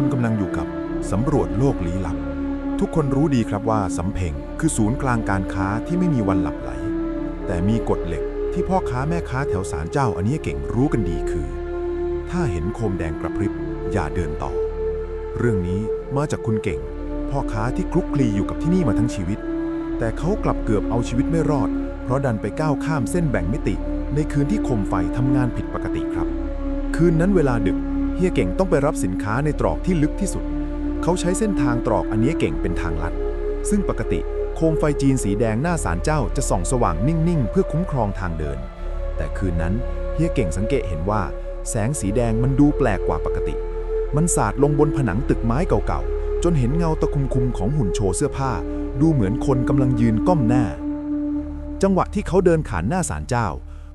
คุณกำลังอยู่กับสำรวจโลกลี้ลับ ทุกคนรู้ดีครับว่าสำเพ็งคือศูนย์กลางการค้าที่ไม่มีวันหลับไหล แต่มีกฎเหล็กที่พ่อค้าแม่ค้าแถวสารเจ้าอันนี้เก่งรู้กันดีคือ ถ้าเห็นโคมแดงกระพริบอย่าเดินต่อ เรื่องนี้มาจากคุณเก่ง พ่อค้าที่คลุกคลีอยู่กับที่นี่มาทั้งชีวิต แต่เขากลับเกือบเอาชีวิตไม่รอด เพราะดันไปก้าวข้ามเส้นแบ่งมิติ ในคืนที่โคมไฟทำงานผิดปกติครับ คืนนั้นเวลาดึก เฮียเก่งต้องไปรับสินค้าในตรอกที่ลึกที่สุด เขาใช้เส้นทางตรอกอันนี้เก่งเป็นทางลัด ซึ่งปกติโคมไฟจีนสีแดงหน้าศาลเจ้าจะส่องสว่างนิ่งๆ เพื่อคุ้มครองทางเดิน แต่คืนนั้นเฮียเก่งสังเกตเห็นว่า แสงสีแดงมันดูแปลกกว่าปกติ มันสาดลงบนผนังตึกไม้เก่าๆ จนเห็นเงาตะคุมๆของหุ่นโชว์เสื้อผ้า ดูเหมือนคนกำลังยืนก้มหน้า จังหวะที่เขาเดินขานหน้าศาลเจ้า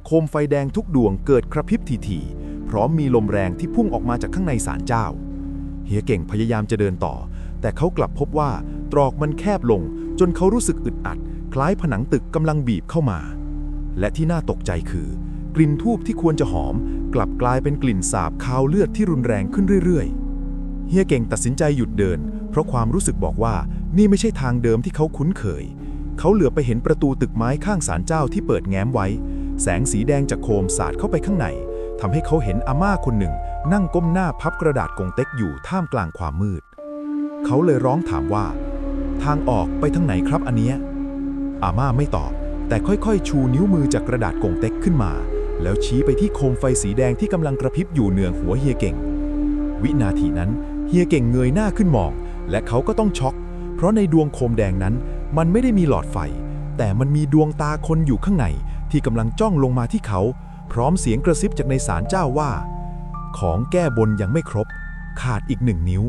โคมไฟแดงทุกดวงเกิดกระพริบทีๆ ร้อมมีลมแรงที่พุ่งออกมาจากข้างในศาลเจ้า เฮียเก่งพยายามจะเดินต่อ แต่เขากลับพบว่าตรอกมันแคบลง จนเขารู้สึกอึดอัด คล้ายผนังตึกกำลังบีบเข้ามา และที่น่าตกใจคือ กลิ่นทูบที่ควรจะหอม กลับกลายเป็นกลิ่นสาบคาวเลือดที่รุนแรงขึ้นเรื่อยๆ เฮียเก่งตัดสินใจหยุดเดิน เพราะความรู้สึกบอกว่านี่ไม่ใช่ทางเดิมที่เขาคุ้นเคย เขาเหลือไปเห็นประตูตึกไม้ข้างศาลเจ้าที่เปิดแง้มไว้ แสงสีแดงจากโคมสาดเข้าไปข้างใน ทำให้เขาเห็นอาม่าคนหนึ่ง นั่งก้มหน้าพับกระดาษกงเต็กอยู่ท่ามกลางความมืด เขาเลยร้องถามว่า ทางออกไปทางไหนครับอันเนี้ยอาม่าไม่ตอบ แต่ค่อยๆ ชูนิ้วมือจากกระดาษกงเต็กขึ้นมา แล้วชี้ไปที่โคมไฟสีแดงที่กำลังกระพริบอยู่เหนือหัวเฮียเก่ง วินาทีนั้นเฮียเก่งเงยหน้าขึ้นมอง และเขาก็ต้องช็อก เพราะในดวงโคมแดงนั้น มันไม่ได้มีหลอดไฟ แต่มันมีดวงตาคนอยู่ข้างในที่กำลังจ้องลงมาที่เขา พร้อมเสียงกระซิบจากในศาลเจ้าว่า ของแก้บนยังไม่ครบ ขาดอีกหนึ่งนิ้ว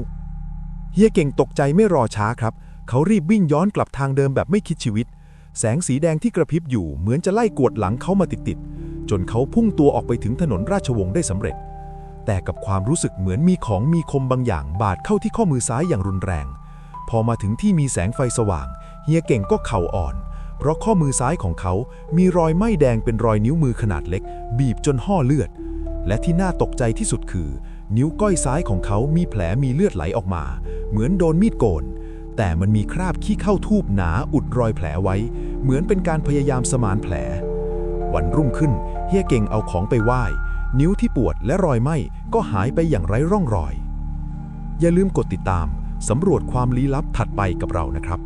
เฮียเก่งตกใจไม่รอช้าครับ เขารีบวิ่งย้อนกลับทางเดิมแบบไม่คิดชีวิต แสงสีแดงที่กระพริบอยู่เหมือนจะไล่กวดหลังเขามาติดๆจนเขาพุ่งตัวออกไปถึงถนนราชวงศ์ได้สำเร็จ แต่กับความรู้สึกเหมือนมีของมีคมบางอย่างบาดเข้าที่ข้อมือซ้ายอย่างรุนแรง พอมาถึงที่มีแสงไฟสว่าง เฮียเก่งก็เข่าอ่อน เพราะข้อมือซ้ายของเขามีรอยไหม้แดงเป็นรอยนิ้วมือขนาดเล็ก บีบจนห่อเลือด และที่น่าตกใจที่สุดคือ นิ้วก้อยซ้ายของเขามีแผลมีเลือดไหลออกมา เหมือนโดนมีดโกน แต่มันมีคราบขี้เข้าทูบหนาอุดรอยแผลไว้ เหมือนเป็นการพยายามสมานแผล วันรุ่งขึ้นเฮียเก่งเอาของไปไหว้นิ้วที่ปวดและรอยไหม้ก็หายไปอย่างไร้ร่องรอย อย่าลืมกดติดตามสำรวจความลี้ลับถัดไปกับเรานะครับ